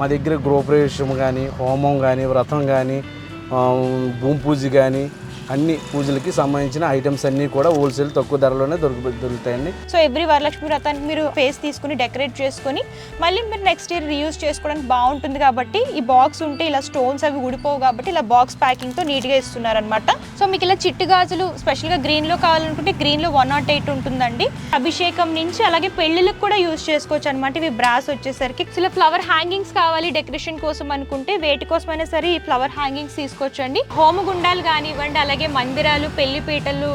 మా దగ్గర గృహప్రవేశం కానీ హోమం కానీ వ్రతం కానీ భూమి పూజ కానీ అన్ని పూజలకి సంబంధించిన ఐటమ్స్ అన్ని కూడా హోల్సేల్ తక్కువ ధరలోనే దొరుకు దొరుకుతాయండి. సో ఎవ్రీ వరలక్ష్మి వ్రతానికి మీరు ఫేస్ తీసుకుని డెకరేట్ చేసుకొని మళ్ళీ మీరు నెక్స్ట్ ఇయర్ రీయూజ్ చేసుకోవడానికి బాగుంటుంది కాబట్టి ఈ బాక్స్ ఉంటే ఇలా స్టోన్స్ అవి ఊడిపోవు కాబట్టి ఇలా బాక్స్ ప్యాకింగ్తో నీట్గా ఇస్తున్నారనమాట సో మీకు ఇలా చిట్టు గాజులు స్పెషల్గా గ్రీన్లో కావాలనుకుంటే గ్రీన్లో వన్ నాట్ ఎయిట్ ఉంటుందండి. అభిషేకం నుంచి అలాగే పెళ్ళిళ్ళకి కూడా యూజ్ చేసుకోవచ్చు అనమాట ఇవి బ్రాస్ వచ్చేసరికి. ఇలా ఫ్లవర్ హ్యాంగింగ్స్ కావాలి డెకరేషన్ కోసం అనుకుంటే వేటి కోసమైనా సరే ఈ ఫ్లవర్ హ్యాంగింగ్స్ తీసుకోవచ్చండి. హోమగుండాలు కానివ్వండి అలాగే మందిరాలు పెళ్ళి పీటలు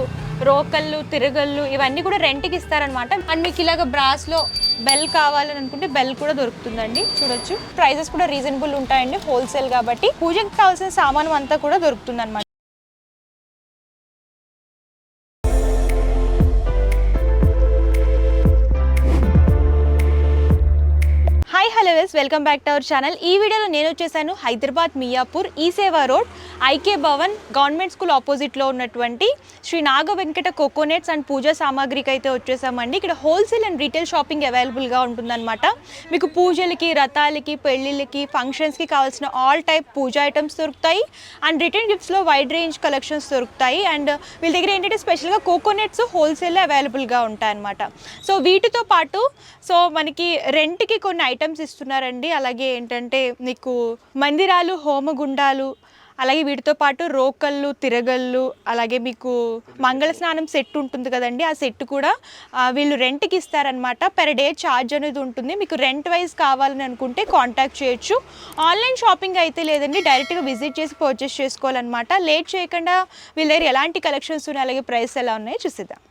రోకళ్ళు తిరగళ్ళు ఇవన్నీ కూడా రెంట్కి ఇస్తారనమాట అండ్ మీకు ఇలాగ బ్రాస్లో బెల్ కావాలని అనుకుంటే బెల్ కూడా దొరుకుతుందండి. చూడొచ్చు. ప్రైజెస్ కూడా రీజనబుల్ ఉంటాయండి. హోల్సేల్ కాబట్టి. పూజకి కావాల్సిన సామాను అంతా కూడా దొరుకుతుంది welcome back to our channel. ఈ వీడియోలో నేను వచ్చేసాను Hyderabad Miyapur eSeva road I K Bhavan government school ఆపోజిట్లో ఉన్నటువంటి శ్రీ నాగ వెంకట కోకోనట్స్ అండ్ పూజా సామాగ్రికి అయితే వచ్చేసామండి. ఇక్కడ హోల్సేల్ అండ్ రీటైల్ షాపింగ్ అవైలబుల్గా ఉంటుందన్నమాట. మీకు పూజలకి రథాలకి పెళ్ళిళ్ళకి ఫంక్షన్స్కి కావాల్సిన ఆల్ టైప్ పూజా ఐటమ్స్ దొరుకుతాయి. అండ్ రిటర్న్ గిఫ్ట్స్లో వైడ్ రేంజ్ కలెక్షన్స్ దొరుకుతాయి. అండ్ వీళ్ళ దగ్గర ఏంటంటే స్పెషల్గా కోకోనట్స్ హోల్సేల్ అవైలబుల్గా ఉంటాయన్నమాట. సో వీటితో పాటు సో మనకి రెంట్కి కొన్ని ఐటమ్స్ ఇస్తున్నారు చేస్తారండి. అలాగే ఏంటంటే మీకు మందిరాలు హోమగుండాలు అలాగే వీటితో పాటు రోకళ్ళు తిరగళ్ళు అలాగే మీకు మంగళ స్నానం సెట్ ఉంటుంది కదండి. ఆ సెట్ కూడా వీళ్ళు రెంట్కి ఇస్తారనమాట పెర్ డే ఛార్జ్ అనేది ఉంటుంది. మీకు రెంట్ వైజ్ కావాలని అనుకుంటే కాంటాక్ట్ చేయొచ్చు. ఆన్లైన్ షాపింగ్ అయితే లేదండి. డైరెక్ట్గా విజిట్ చేసి పర్చేస్ చేసుకోవాలన్నమాట. లేట్ చేయకుండా వీళ్ళ దగ్గర ఎలాంటి కలెక్షన్స్ ఉన్నాయి అలాగే ప్రైస్ ఎలా ఉన్నాయో చూసిద్దాం.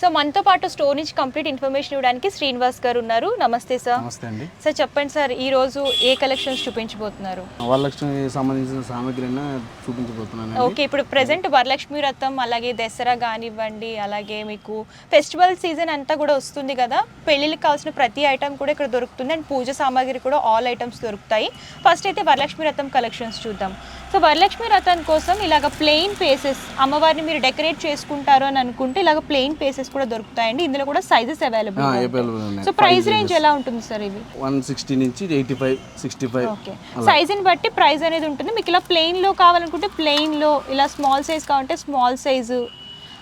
సో మనతో పాటు స్టోర్ నుంచి కంప్లీట్ ఇన్ఫర్మేషన్ ఇవ్వడానికి శ్రీనివాస్ గారు ఉన్నారు. నమస్తే సార్. నమస్తే అండి. సార్ చెప్పండి సార్ ఈ రోజు ఏ కలెక్షన్స్ చూపించబోతున్నారు? వరలక్ష్మికి సంబంధించిన సామాగ్రిని చూపించబోతున్నాను ఓకే ఇప్పుడు ప్రెసెంట్ వరలక్ష్మి వ్రతం అలాగే దసరా కానివ్వండి అలాగే మీకు ఫెస్టివల్ సీజన్ అంతా కూడా వస్తుంది కదా. పెళ్ళిళ్ళకి కావాల్సిన ప్రతి ఐటమ్ కూడా ఇక్కడ దొరుకుతుంది. అండ్ పూజ సామాగ్రి కూడా ఆల్ ఐటమ్స్ దొరుకుతాయి. ఫస్ట్ అయితే వరలక్ష్మి వ్రతం కలెక్షన్స్ చూద్దాం. సో వరలక్ష్మి వ్రతం కోసం ఇలాగ ప్లెయిన్ పేసెస్ అమ్మవారిని మీరు డెకరేట్ చేసుకుంటారు అని అనుకుంటే ఇలాగ ప్లెయిన్ పేసెస్ కూడా దొరుకుతాయండి. ఇందులో కూడా sizes available available so price range ఎలా ఉంటుంది సార్ ఇవి వన్ సిక్స్టీ నుంచి eighty five sixty five okay సైజుని బట్టి ప్రైస్ అనేది ఉంటుంది. మీకు ఇలా ప్లెయిన్లో కావాలనుకుంటే ప్లెయిన్లో ఇలా స్మాల్ సైజ్ కావాలంటే స్మాల్ సైజు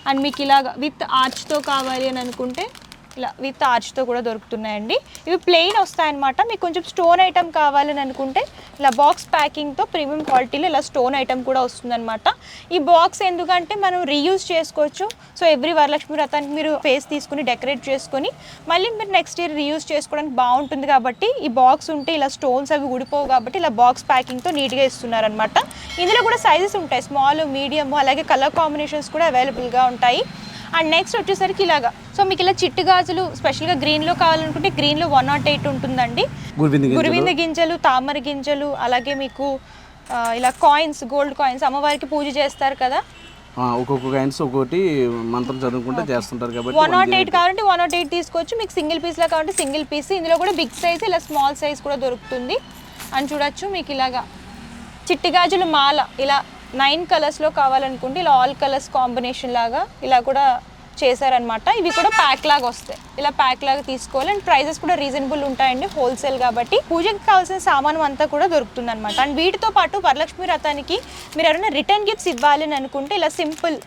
అండ్ మీకు ఇలాగ విత్ ఆర్చ్తో కావాలి అని అనుకుంటే ఇలా విత్ ఆర్చ్తో కూడా దొరుకుతున్నాయండి. ఇవి ప్లెయిన్ వస్తాయన్నమాట. మీకు కొంచెం స్టోన్ ఐటమ్ కావాలని అనుకుంటే ఇలా బాక్స్ ప్యాకింగ్తో ప్రీమియం క్వాలిటీలో ఇలా స్టోన్ ఐటమ్ కూడా వస్తుందన్నమాట. ఈ బాక్స్ ఎందుకంటే మనం రీయూజ్ చేసుకోవచ్చు. సో ఎవ్రీ వరలక్ష్మి వ్రతానికి మీరు ఫేస్ తీసుకుని డెకరేట్ చేసుకొని మళ్ళీ మీరు నెక్స్ట్ ఇయర్ రీయూజ్ చేసుకోవడానికి బాగుంటుంది కాబట్టి ఈ బాక్స్ ఉంటే ఇలా స్టోన్స్ అవి ఊడిపోవు కాబట్టి ఇలా బాక్స్ ప్యాకింగ్తో నీట్గా ఇస్తున్నారనమాట ఇందులో కూడా సైజెస్ ఉంటాయి. స్మాల్ మీడియం అలాగే కలర్ కాంబినేషన్స్ కూడా అవైలబుల్గా ఉంటాయి. అండ్ నెక్స్ట్ వచ్చేసరికి ఇలాగా. సో మీకు ఇలా చిట్టు గాజులు స్పెషల్గా గ్రీన్లో కావాలనుకుంటే గ్రీన్లో వన్ నాట్ ఎయిట్ ఉంటుందండి. గురువింద గింజలు. తామర గింజలు అలాగే మీకు ఇలా కాయిన్స్ గోల్డ్ కాయిన్స్ అమ్మవారికి పూజ చేస్తారు కదా? ఒక్కొక్క కాయిన్స్ ఒక్కొక్కటి మంత్రం చదువుకుంటే చేస్తుంటారు కాబట్టి వన్ నాట్ ఎయిట్ కావాలంటే వన్ నాట్ ఎయిట్ తీసుకోవచ్చు మీకు సింగిల్ పీస్లో కావాలంటే సింగిల్ పీస్ ఇందులో కూడా బిగ్ సైజ్ ఇలా స్మాల్ సైజ్ కూడా దొరుకుతుంది. అని చూడొచ్చు మీకు ఇలాగా. చిట్టి గాజులు మాల ఇలా నైన్ కలర్స్లో కావాలనుకుంటే ఇలా ఆల్ కలర్స్ కాంబినేషన్ లాగా ఇలా కూడా చేశారనమాట ఇవి కూడా ప్యాక్ లాగా వస్తాయి. ఇలా ప్యాక్ లాగా తీసుకోవాలి. అండ్ ప్రైజెస్ కూడా రీజనబుల్ ఉంటాయండి హోల్సేల్ కాబట్టి. పూజకి కావాల్సిన సామాను అంతా కూడా దొరుకుతుంది అనమాట అండ్ వీటితో పాటు వరలక్ష్మి రథానికి మీరు ఎవరైనా రిటర్న్ గిఫ్ట్స్ ఇవ్వాలి అనుకుంటే ఇలా సింపుల్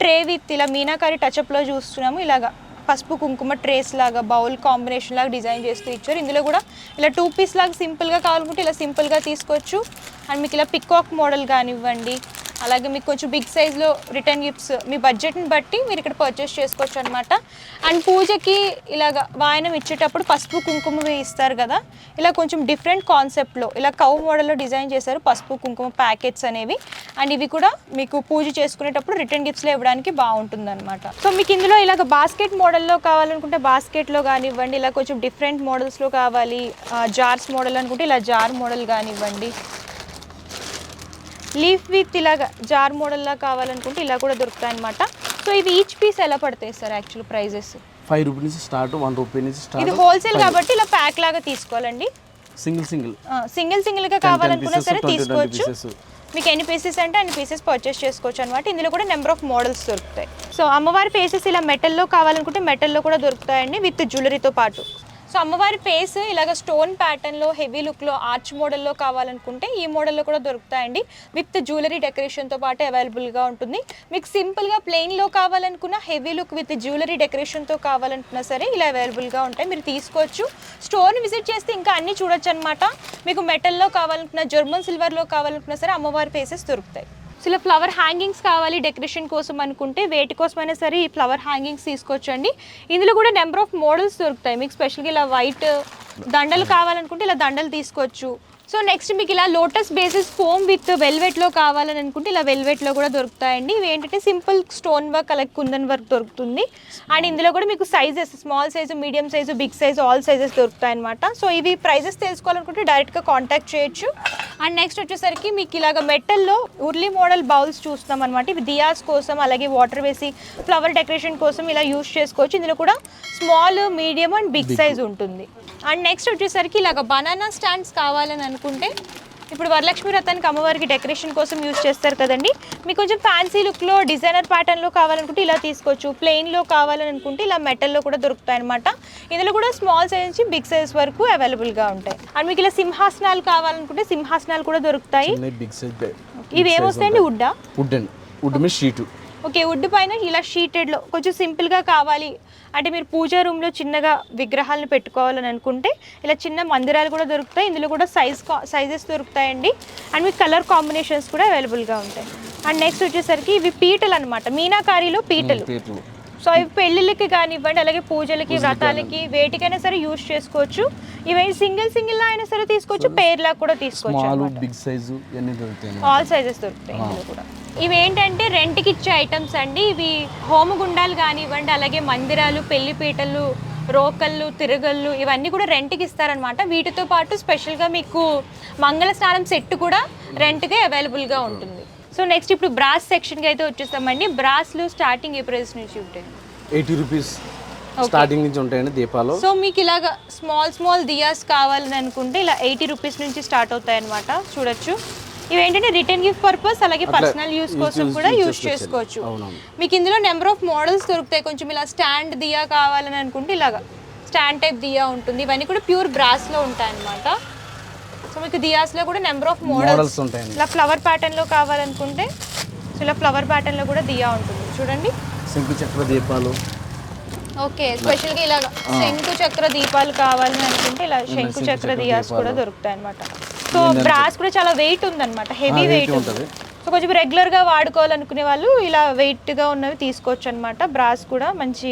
ట్రే విత్ ఇలా మీనాకారి టచ్అప్లో చూస్తున్నాము ఇలాగా. పసుపు కుంకుమ ట్రేస్ లాగా బౌల్ కాంబినేషన్ లాగా డిజైన్ చేస్తూ ఇచ్చారు. ఇందులో కూడా ఇలా టూ పీస్ లాగా సింపుల్గా కావాలనుకుంటే ఇలా సింపుల్గా తీసుకోవచ్చు. అండ్ మీకు ఇలా పికాక్ మోడల్ కానివ్వండి అలాగే మీకు కొంచెం బిగ్ సైజ్లో రిటర్న్ గిఫ్ట్స్ మీ బడ్జెట్ని బట్టి మీరు ఇక్కడ పర్చేస్ చేసుకోవచ్చు అనమాట అండ్ పూజకి ఇలాగ వాయనం ఇచ్చేటప్పుడు పసుపు కుంకుమ ఇస్తారు కదా. ఇలా కొంచెం డిఫరెంట్ కాన్సెప్ట్లో ఇలా కౌ మోడల్లో డిజైన్ చేశారు పసుపు కుంకుమ ప్యాకెట్స్ అనేవి. అండ్ ఇవి కూడా మీకు పూజ చేసుకునేటప్పుడు రిటర్న్ గిఫ్ట్స్లో ఇవ్వడానికి బాగుంటుంది అనమాట సో మీకు ఇందులో ఇలాగ బాస్కెట్ మోడల్లో కావాలనుకుంటే బాస్కెట్లో కానివ్వండి ఇలా కొంచెం డిఫరెంట్ మోడల్స్లో కావాలి జార్స్ మోడల్ అనుకుంటే ఇలా జార్ మోడల్ కానివ్వండి లీఫ్ విత్ ఇలాగ జార్ మోడల్లా కావాలనుకుంటే ఇలా కూడా దొరుకుతాయి అనమాట సో ఇవి ఈచ్ పీస్ ఎలా పడతాయి sir actual prices five rupee నుంచి స్టార్ట్ వన్ రూపీ నుంచి ఇది స్టార్ట్ హోల్సేల్ కాబట్టి ఇలా ప్యాక్ లాగా తీసుకోవాలండి. సింగిల్ సింగిల్ సింగిల్ సింగిల్గా కావాలనుకున్నా pieces, సరే 20, 20 తీసుకోవచ్చు. మీకు ఎన్ని పీసెస్ అంటే అన్ని పీసెస్ పర్చేస్ చేసుకోవచ్చు అనమాట ఇందులో కూడా నెంబర్ ఆఫ్ మోడల్స్ దొరుకుతాయి. సో అమ్మవారి పీసెస్ ఇలా మెటల్లో కావాలనుకుంటే మెటల్లో కూడా దొరుకుతాయండి విత్ జ్యువెలరీతో పాటు. సో అమ్మవారి ఫేస్ ఇలాగ స్టోన్ ప్యాటర్న్లో హెవీ లుక్లో ఆర్చ్ మోడల్లో కావాలనుకుంటే ఈ మోడల్లో కూడా దొరుకుతాయండి. విత్ జ్యువెలరీ డెకరేషన్తో పాటు అవైలబుల్గా ఉంటుంది. మీకు సింపుల్గా ప్లెయిన్లో కావాలనుకున్న హెవీ లుక్ విత్ జ్యువెలరీ డెకరేషన్తో కావాలనుకున్నా సరే ఇలా అవైలబుల్గా ఉంటాయి. మీరు తీసుకోవచ్చు. స్టోర్ని విజిట్ చేస్తే ఇంకా అన్నీ చూడొచ్చు అనమాట మీకు మెటల్లో కావాలనుకున్న జర్మన్ సిల్వర్లో కావాలనుకున్నా సరే అమ్మవారి ఫేసెస్ దొరుకుతాయి. సో ఇలా ఫ్లవర్ హ్యాంగింగ్స్ కావాలి డెకరేషన్ కోసం అనుకుంటే వేటి కోసమైనా సరే ఈ ఫ్లవర్ హ్యాంగింగ్స్ తీసుకోవచ్చండి. ఇందులో కూడా నెంబర్ ఆఫ్ మోడల్స్ దొరుకుతాయి. మీకు స్పెషల్గా ఇలా వైట్ దండలు కావాలనుకుంటే ఇలా దండలు తీసుకోవచ్చు. సో నెక్స్ట్ మీకు ఇలా లోటస్ బేసిస్ ఫోమ్ విత్ వెల్వెట్లో కావాలని అనుకుంటే ఇలా వెల్వెట్లో కూడా దొరుకుతాయండి. ఇవి ఏంటంటే సింపుల్ స్టోన్ వర్క్ అలాగే కుందన్ వర్క్ దొరుకుతుంది. అండ్ ఇందులో కూడా మీకు sizes small size medium size big size all sizes దొరుకుతాయి అనమాట సో ఇవి ప్రైజెస్ తెలుసుకోవాలనుకుంటే డైరెక్ట్గా కాంటాక్ట్ చేయొచ్చు. అండ్ నెక్స్ట్ వచ్చేసరికి మీకు ఇలాగ మెటల్లో ఉర్లీ మోడల్ బౌల్స్ చూస్తాం అనమాట ఇవి దియాస్ కోసం అలాగే వాటర్ వేసి ఫ్లవర్ డెకరేషన్ కోసం ఇలా యూస్ చేసుకోవచ్చు. ఇందులో కూడా small medium and big. Size ఉంటుంది. అండ్ నెక్స్ట్ వచ్చేసరికి ఇలాగ బనానా స్టాండ్స్ కావాలని అనుకుంటే ఇప్పుడు వరలక్ష్మి రథానికి అమ్మవారికి డెకరేషన్ కోసం యూస్ చేస్తారు కదండి. మీకు కొంచెం ఫ్యాన్సీ లుక్లో డిజైనర్ ప్యాటర్న్లో కావాలనుకుంటే ఇలా తీసుకోవచ్చు. ప్లెయిన్లో కావాలని అనుకుంటే ఇలా మెటల్లో కూడా దొరుకుతాయి అనమాట ఇందులో కూడా స్మాల్ సైజ్ నుంచి బిగ్ సైజ్ వరకు అవైలబుల్గా ఉంటాయి. అండ్ మీకు ఇలా సింహాసనాలు కావాలనుకుంటే సింహాసనాలు కూడా దొరుకుతాయి. ఇవి ఏమొస్తాయండి? వుడ్డా వుడ్ అండి వుడ్ మీద షీటు ఓకే వుడ్ పైన ఇలా షీటెడ్లో కొంచెం సింపుల్గా కావాలి. అంటే మీరు పూజా రూమ్లో చిన్నగా విగ్రహాలను పెట్టుకోవాలని అనుకుంటే ఇలా చిన్న మందిరాలు కూడా దొరుకుతాయి. ఇందులో కూడా సైజ్ సైజెస్ దొరుకుతాయండి. అండ్ మీకు కలర్ కాంబినేషన్స్ కూడా అవైలబుల్గా ఉంటాయి. అండ్ నెక్స్ట్ వచ్చేసరికి ఇవి పీటలు అనమాట మీనాకారిలో పీటలు. సో ఇవి పెళ్ళిళ్ళకి కానివ్వండి అలాగే పూజలకి వ్రతాలకి వేటికైనా సరే యూజ్ చేసుకోవచ్చు. ఇవి సింగిల్ సింగిల్ అయినా సరే తీసుకోవచ్చు పేర్లా కూడా తీసుకోవచ్చు. బిగ్ సైజు ఆల్ సైజెస్ దొరుకుతాయి కూడా. ఇవి ఏంటంటే రెంట్కి ఇచ్చే ఐటమ్స్ అండి. ఇవి హోమగుండాలు కానివ్వండి అలాగే మందిరాలు పెళ్ళి పీటలు రోకళ్ళు తిరగళ్ళు ఇవన్నీ కూడా రెంట్కి ఇస్తారనమాట వీటితో పాటు స్పెషల్గా మీకు మంగళ స్నానం సెట్ కూడా రెంట్గా అవైలబుల్గా ఉంటుంది. సో నెక్స్ట్ ఇప్పుడు బ్రాస్ సెక్షన్కి అయితే వచ్చేస్తామండి. బ్రాస్లు స్టార్టింగ్ ఏ ప్రైస్ నుంచి ఉంటాయి? ఎయిటీ రూపీస్ స్టార్టింగ్ నుంచి ఉంటాయండి దీపాలు. సో మీకు ఇలాగ స్మాల్ స్మాల్ దియాస్ కావాలని అనుకుంటే ఇలా ఎయిటీ రూపీస్ నుంచి స్టార్ట్ అవుతాయి అనమాట చూడొచ్చు. ఇవి ఏంటంటే రిటర్న్ గిఫ్ట్ పర్పస్ అలాగే పర్సనల్ యూస్ కోసం కూడా యూస్ చేసుకోవచ్చు. మీకు ఇందులో నెంబర్ ఆఫ్ మోడల్స్ దొరుకుతాయి. కొంచెం ఇలా స్టాండ్ దియా కావాలని అనుకుంటే ఇలాగా. స్టాండ్ టైప్ దియా ఉంటుంది. ఇవన్నీ కూడా ప్యూర్ బ్రాస్లో ఉంటాయి అనమాట సో మీకు దియాస్లో కూడా నెంబర్ ఆఫ్ మోడల్స్ ఉంటాయండి. ఇలా ఫ్లవర్ ప్యాటర్న్లో కావాలనుకుంటే సో ఇలా ఫ్లవర్ ప్యాటర్న్లో కూడా దియా ఉంటుంది. చూడండి. శంకు చక్ర దీపాలు. ఓకే స్పెషల్గా ఇలా శంకు చక్ర దీపాలు కావాలని అనుకుంటే ఇలా శంకు చక్ర దియాస్. కూడా దొరుకుతాయి అనమాట సో బ్రాస్ కూడా చాలా వెయిట్ ఉందన్నమాట హెవీ వెయిట్ ఉంటది. సో కొంచెం రెగ్యులర్గా వాడుకోవాలనుకునే వాళ్ళు ఇలా వెయిట్గా ఉన్నవి తీసుకోవచ్చు అనమాట బ్రాస్ కూడా మంచి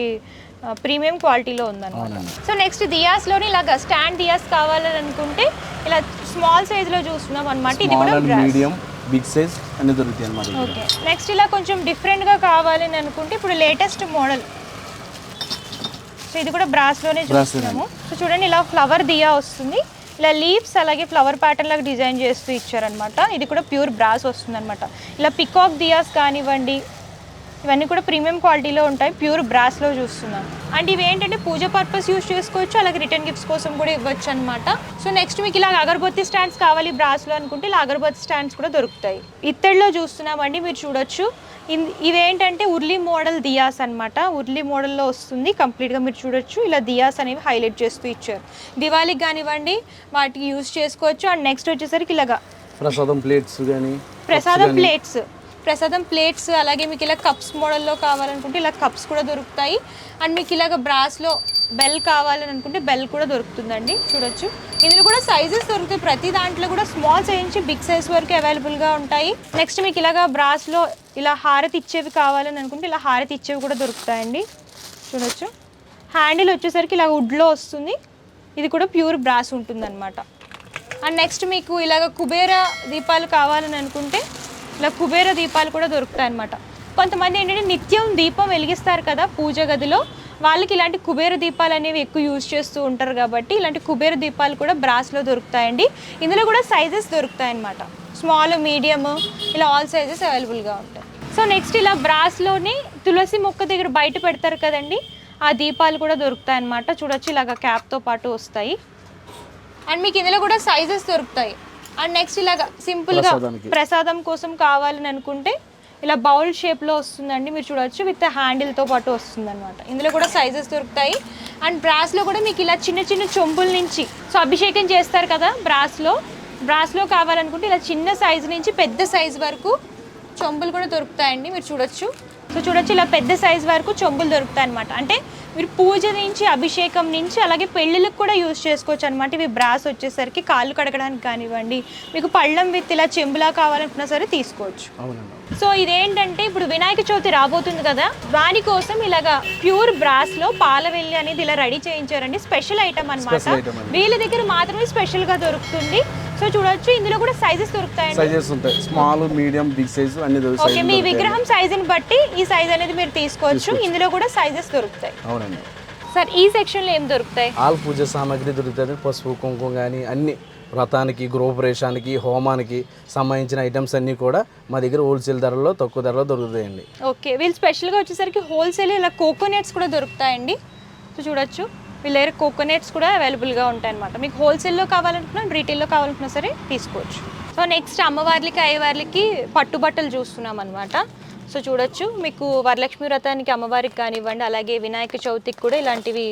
ప్రీమియం క్వాలిటీలో ఉందన్నమాట. సో నెక్స్ట్ దియాస్లోని ఇలాగ స్టాండ్ దియాస్ కావాలని అనుకుంటే ఇలా స్మాల్ సైజ్లో చూస్తున్నాం అనమాట ఇది కూడా బ్రాస్ మీడియం బిగ్ సైజ్ అన్ని దొరుకుతాయి ఇక్కడ. ఓకే నెక్స్ట్ ఇలా కొంచెం డిఫరెంట్గా కావాలని అనుకుంటే ఇప్పుడు లేటెస్ట్ మోడల్ సో ఇది కూడా బ్రాస్లోనే Brass చూస్తున్నాము. సో చూడండి ఇలా ఫ్లవర్ దియా వస్తుంది. ఇలా లీవ్స్ అలాగే ఫ్లవర్ ప్యాటర్న్ లాగా డిజైన్ చేస్తూ ఇచ్చారనమాట ఇది కూడా ప్యూర్ బ్రాస్ వస్తుందన్నమాట. ఇలా పికాక్ దియాస్ కానివ్వండి ఇవన్నీ కూడా ప్రీమియం క్వాలిటీలో ఉంటాయి. ప్యూర్ బ్రాస్లో చూస్తున్నాం. అండ్ ఇవి ఏంటంటే పూజ పర్పస్ యూస్ చేసుకోవచ్చు అలాగే రిటర్న్ గిఫ్ట్స్ కోసం కూడా ఇవ్వచ్చు అనమాట సో నెక్స్ట్ మీకు ఇలా అగరబత్తి స్టాండ్స్ కావాలి బ్రాస్లో అనుకుంటే ఇలా అగరబత్తి స్టాండ్స్ కూడా దొరుకుతాయి. ఇత్తడిలో చూస్తున్నామండి మీరు చూడొచ్చు. ఇవేంటంటే ఉర్లీ మోడల్ దియాస్ అన్నమాట. ఉర్లీ మోడల్లో వస్తుంది కంప్లీట్గా మీరు చూడొచ్చు. ఇలా దియాస్ అనేవి హైలైట్ చేస్తూ ఇచ్చారు. దివాళీకి కానివ్వండి వాటికి యూస్ చేసుకోవచ్చు. అండ్ నెక్స్ట్ వచ్చేసరికి ఇలాగా ప్రసాదం ప్లేట్స్ కానీ ప్రసాదం ప్లేట్స్. ప్రసాదం ప్లేట్స్ అలాగే మీకు ఇలా కప్స్ మోడల్లో కావాలనుకుంటే ఇలా కప్స్ కూడా దొరుకుతాయి. అండ్ మీకు ఇలాగ బ్రాస్లో బెల్ కావాలని అనుకుంటే బెల్ కూడా దొరుకుతుందండి. చూడొచ్చు. ఇందులో కూడా సైజెస్ దొరుకుతాయి. ప్రతి దాంట్లో కూడా స్మాల్ సైజ్ నుంచి బిగ్ సైజ్ వరకు అవైలబుల్గా ఉంటాయి. నెక్స్ట్ మీకు ఇలాగ బ్రాస్లో ఇలా హారతి ఇచ్చేవి కావాలని అనుకుంటే ఇలా హారతి ఇచ్చేవి కూడా దొరుకుతాయండి. చూడొచ్చు. హ్యాండిల్ వచ్చేసరికి ఇలా వుడ్లో వస్తుంది. ఇది కూడా ప్యూర్ బ్రాస్ ఉంటుందన్నమాట. అండ్ నెక్స్ట్ మీకు ఇలాగ కుబేర దీపాలు కావాలని అనుకుంటే ఇలా కుబేర దీపాలు కూడా దొరుకుతాయి అనమాట కొంతమంది ఏంటంటే నిత్యం దీపం వెలిగిస్తారు కదా పూజ గదిలో. వాళ్ళకి ఇలాంటి కుబేర దీపాలు అనేవి ఎక్కువ యూజ్ చేస్తూ ఉంటారు కాబట్టి ఇలాంటి కుబేర దీపాలు కూడా బ్రాస్లో దొరుకుతాయండి. ఇందులో కూడా సైజెస్ దొరుకుతాయి అనమాట స్మాల్ మీడియం ఇలా ఆల్ సైజెస్ అవైలబుల్గా ఉంటాయి. సో నెక్స్ట్ ఇలా బ్రాస్లోని తులసి మొక్క దగ్గర బయట పెడతారు కదండి ఆ దీపాలు కూడా దొరుకుతాయి అనమాట చూడొచ్చు ఇలాగ క్యాప్తో పాటు వస్తాయి. అండ్ మీకు ఇందులో కూడా సైజెస్ దొరుకుతాయి. అండ్ నెక్స్ట్ ఇలాగా సింపుల్గా. ప్రసాదం కోసం కావాలని అనుకుంటే ఇలా బౌల్ షేప్లో వస్తుందండి మీరు చూడొచ్చు విత్ హ్యాండిల్తో పాటు వస్తుంది అనమాట ఇందులో కూడా సైజెస్ దొరుకుతాయి. అండ్ బ్రాస్లో కూడా మీకు ఇలా చిన్న చిన్న చొంపుల నుంచి సో అభిషేకం చేస్తారు కదా బ్రాస్లో బ్రాస్లో కావాలనుకుంటే ఇలా చిన్న సైజు నుంచి పెద్ద సైజు వరకు చొంబులు కూడా దొరుకుతాయండి మీరు చూడొచ్చు. సో చూడొచ్చు ఇలా పెద్ద సైజ్ వరకు చెంబులు దొరుకుతాయి అనమాట అంటే మీరు పూజ నుంచి అభిషేకం నుంచి అలాగే పెళ్ళిళ్ళకి కూడా యూజ్ చేసుకోవచ్చు అనమాట ఇవి బ్రాస్ వచ్చేసరికి కాళ్ళు కడగడానికి కానివ్వండి మీకు పళ్ళం విత్ ఇలా చెంబులా కావాలనుకున్నా సరే తీసుకోవచ్చు. అవునండి. సో ఇదేంటంటే ఇప్పుడు వినాయక చవితి రాబోతుంది కదా దానికోసం ఇలాగా ప్యూర్ బ్రాస్లో పాలవెల్లి అనేది ఇలా రెడీ చేయించారండి. స్పెషల్ ఐటమ్ అనమాట. వీళ్ళ దగ్గర మాత్రమే స్పెషల్గా దొరుకుతుంది. సో చూడొచ్చు ఇందులో కూడా సైజెస్ దొరుకుతాయండి. సైజెస్ ఉంటాయి. స్మాల్ మీడియం బిగ్ సైజు అన్ని ఓకే మీ దొరుకుతాయి. విగ్రహం సైజుని బట్టి ఈ సైజ్ అనేది మీరు తీసుకోవచ్చు. ఇందులో కూడా సైజెస్ దొరుకుతాయి. అవునండి. సార్ ఈ సెక్షన్లో ఏం దొరుకుతాయి? ఆల్ పూజ సామాగ్రి దొరుకుతుంది పసుపు కుంకుమ కానీ అన్ని వ్రతానికి గృహప్రవేశానికి హోమానికి సంబంధించిన ఐటమ్స్ అన్నీ కూడా మా దగ్గర హోల్సేల్ ధరలో తక్కువ ధరలో దొరుకుతాయండి. ఓకే. వీళ్ళు స్పెషల్గా వచ్చేసరికి హోల్సేల్ ఇలా కోకోనట్స్ కూడా దొరుకుతాయండి. సో చూడొచ్చు. వీళ్ళ దగ్గర కోకోనట్స్ కూడా అవైలబుల్గా ఉంటాయి అనమాట మీకు హోల్సేల్లో కావాలనుకున్నా రీటైల్లో కావాలనుకున్నా సరే తీసుకోవచ్చు. సో నెక్స్ట్ అమ్మవార్లకి అయ్యవార్లకి పట్టుబట్టలు చూస్తున్నాం అనమాట సో చూడొచ్చు. మీకు వరలక్ష్మి వ్రతానికి అమ్మవారికి కానివ్వండి అలాగే వినాయక చవితికి కూడా ఇలాంటివి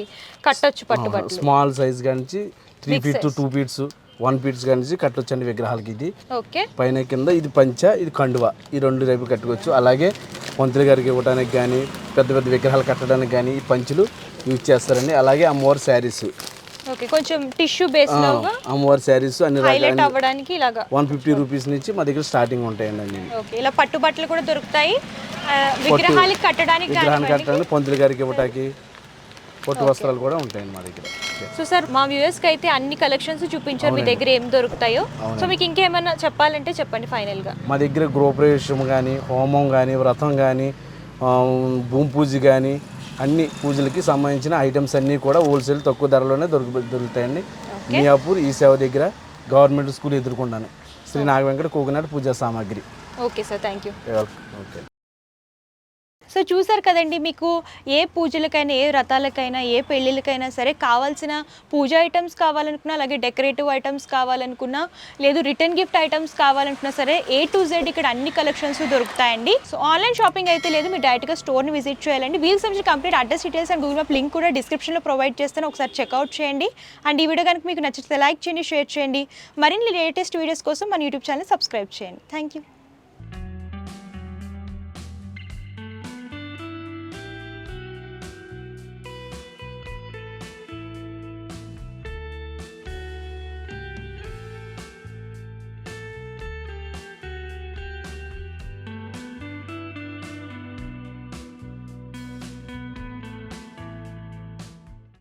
కట్టొచ్చు పట్టుబట్టలు. స్మాల్ సైజ్ కానించి three feets two feets one feets కానించి కట్టొచ్చండి విగ్రహాలకి ఇది. పైన కింద ఇది పంచ ఇది కండువ. ఈ రెండు రేపు కట్టుకోవచ్చు. అలాగే పంతులు గారికి ఇవ్వడానికి కానీ పెద్ద పెద్ద విగ్రహాలు కట్టడానికి కానీ ఈ పంచులు యూజ్ చేస్తారండి. అలాగే అమ్మవారి శారీస్. కొంచెం టిష్యూ బేస్లో అమ్మవారి శారీస్ అన్ని హైలైట్ అవ్వడానికి ఇలాగా. వన్ ఫిఫ్టీ రూపీస్ నుంచి మా దగ్గర స్టార్టింగ్ ఉంటాయండి అన్ని. ఇలా పట్టుబట్టలు కూడా దొరుకుతాయి. విగ్రహాలకి కట్టడానికి పంతులు గారికి ఇవ్వటానికి పొట్టు వస్త్రాలు కూడా ఉంటాయండి మా దగ్గర. సో సార్ మా వ్యూయర్స్కి అయితే అన్ని కలెక్షన్స్ చూపించారు మీ దగ్గర ఏం దొరుకుతాయో. సో మీకు ఇంకేమైనా చెప్పాలంటే చెప్పండి ఫైనల్గా. మా దగ్గర గృహప్రవేశం కానీ హోమం కానీ వ్రతం కానీ భూమి పూజ కానీ అన్ని పూజలకి సంబంధించిన ఐటమ్స్ అన్నీ కూడా హోల్సేల్ తక్కువ ధరలోనే దొరుకు దొరుకుతాయండి. మియాపూర్ ఈ సేవ దగ్గర government school ఎదుర్కొంటాను Shri Nagavenkata coconut Pooja Samagri. Okay sir thank you okay so చూసారు కదండి మీకు ఏ పూజలకైనా ఏ వ్రతాలకైనా ఏ పెళ్ళిళ్ళకైనా సరే కావాల్సిన పూజ ఐటమ్స్ కావాలనుకున్నా అలాగే డెకరేటివ్ ఐటమ్స్ కావాలనుకున్నా లేదు రిటర్న్ గిఫ్ట్ ఐటమ్స్ కావాలనుకున్నా సరే ఏ టు జెడ్ ఇక్కడ అన్ని కలెక్షన్స్ దొరుకుతాయండి. సో ఆన్లైన్ షాపింగ్ అయితే లేదు మీరు డైరెక్ట్గా స్టోర్ని విజిట్ చేయాలండి. వీల్ సంబంధించిన complete address details and Google map link కూడా డిస్క్రిప్షన్లో ప్రొవైడ్ చేస్తాను. ఒకసారి చెక్అవుట్ చేయండి. అండ్ ఈ వీడియో కనుక మీకు నచ్చితే లైక్ చేయండి షేర్ చేయండి. మరిన్ని లేటెస్ట్ వీడియోస్ కోసం మన యూట్యూబ్ ఛానల్ సబ్స్క్రైబ్ చేయండి. Thank you